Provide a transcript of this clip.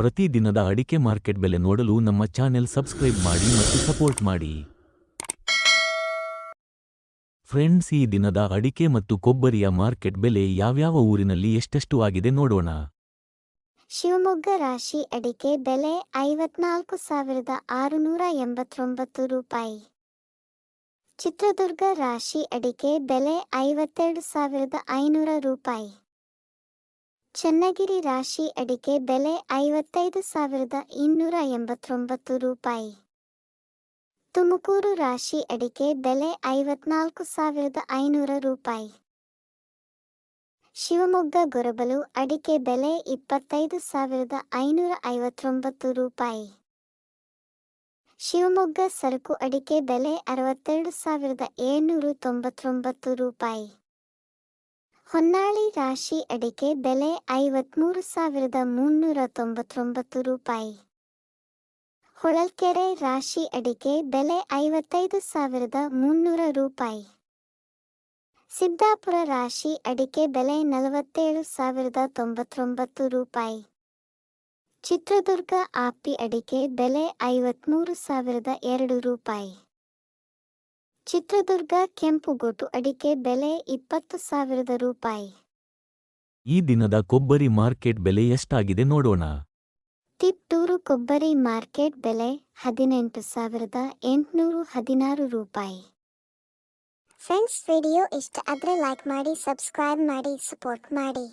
ಪ್ರತಿ ದಿನದ ಅಡಿಕೆ ಮಾರ್ಕೆಟ್ ಬೆಲೆ ನೋಡಲು ನಮ್ಮ ಚಾನೆಲ್ ಸಬ್ಸ್ಕ್ರೈಬ್ ಮಾಡಿ ಮತ್ತು ಸಪೋರ್ಟ್ ಮಾಡಿ. ಫ್ರೆಂಡ್ಸ್, ಈ ದಿನದ ಅಡಿಕೆ ಮತ್ತು ಕೊಬ್ಬರಿಯ ಮಾರ್ಕೆಟ್ ಬೆಲೆ ಯಾವ್ಯಾವ ಊರಿನಲ್ಲಿ ಎಷ್ಟೆಷ್ಟು ಆಗಿದೆ ನೋಡೋಣ. ಶಿವಮೊಗ್ಗ ರಾಶಿ ಅಡಿಕೆ ಬೆಲೆ ಐವತ್ನಾಲ್ಕು ಸಾವಿರದ ಆರುನೂರ ಎಂಬತ್ತೊಂಬತ್ತು ರೂಪಾಯಿ. ಚಿತ್ರದುರ್ಗ ರಾಶಿ ಅಡಿಕೆ ಬೆಲೆ ಐವತ್ತೆರಡು ಸಾವಿರದ ಐನೂರ ರೂಪಾಯಿ. ಚನ್ನಗಿರಿ ರಾಶಿ ಅಡಿಕೆ ಬೆಲೆ ಐವತ್ತೈದು ಸಾವಿರದ ಇನ್ನೂರ ಎಂಬತ್ತೊಂಬತ್ತು ರೂಪಾಯಿ. ತುಮಕೂರು ರಾಶಿ ಅಡಿಕೆ ಬೆಲೆ ಐವತ್ನಾಲ್ಕು ಸಾವಿರದ ಐನೂರ ರೂಪಾಯಿ. ಶಿವಮೊಗ್ಗ ಗೊರಬಲು ಅಡಿಕೆ ಬೆಲೆ ಇಪ್ಪತ್ತೈದು ಸಾವಿರದ ಐನೂರ ಐವತ್ತೊಂಬತ್ತು ರೂಪಾಯಿ. ಶಿವಮೊಗ್ಗ ಸರಕು ಅಡಿಕೆ ಬೆಲೆ ಅರವತ್ತೆರಡು ಸಾವಿರದ ಏಳ್ನೂರು ತೊಂಬತ್ತೊಂಬತ್ತು ರೂಪಾಯಿ. ಹೊನ್ನಾಳಿ ರಾಶಿ ಅಡಿಕೆ ಬೆಲೆ ಐವತ್ಮೂರು ಸಾವಿರದ ಮುನ್ನೂರ ತೊಂಬತ್ತೊಂಬತ್ತು ರೂಪಾಯಿ. ಹೊಳಲ್ಕೆರೆ ರಾಶಿ ಅಡಿಕೆ ಬೆಲೆ ಐವತ್ತೈದು ಸಾವಿರದ ಮುನ್ನೂರ ರೂಪಾಯಿ. ಸಿದ್ದಾಪುರ ರಾಶಿ ಅಡಿಕೆ ಬೆಲೆ ನಲವತ್ತೇಳು ಸಾವಿರದ ತೊಂಬತ್ತೊಂಬತ್ತು ರೂಪಾಯಿ. ಚಿತ್ರದುರ್ಗ ಆಪಿ ಅಡಿಕೆ ಬೆಲೆ ಐವತ್ಮೂರು ಸಾವಿರದ ಎರಡು ರೂಪಾಯಿ. ಚಿತ್ರದುರ್ಗ ಕೆಂಪುಗೋಟು ಅಡಿಕೆ ಬೆಲೆ ಇಪ್ಪತ್ತು ಸಾವಿರದ ರೂಪಾಯಿ. ಈ ದಿನದ ಕೊಬ್ಬರಿ ಮಾರ್ಕೆಟ್ ಬೆಲೆ ಎಷ್ಟಾಗಿದೆ ನೋಡೋಣ. ತಿಪ್ಟೂರು ಕೊಬ್ಬರಿ ಮಾರ್ಕೆಟ್ ಬೆಲೆ ಹದಿನೆಂಟು ಸಾವಿರದ ಎಂಟುನೂರು ಹದಿನಾರು ರೂಪಾಯಿ. ಫ್ರೆಂಡ್ಸ್ ವಿಡಿಯೋ ಇಷ್ಟ ಆದರೆ ಲೈಕ್ ಮಾಡಿ ಸಬ್ಸ್ಕ್ರೈಬ್ ಮಾಡಿ ಸಪೋರ್ಟ್ ಮಾಡಿ.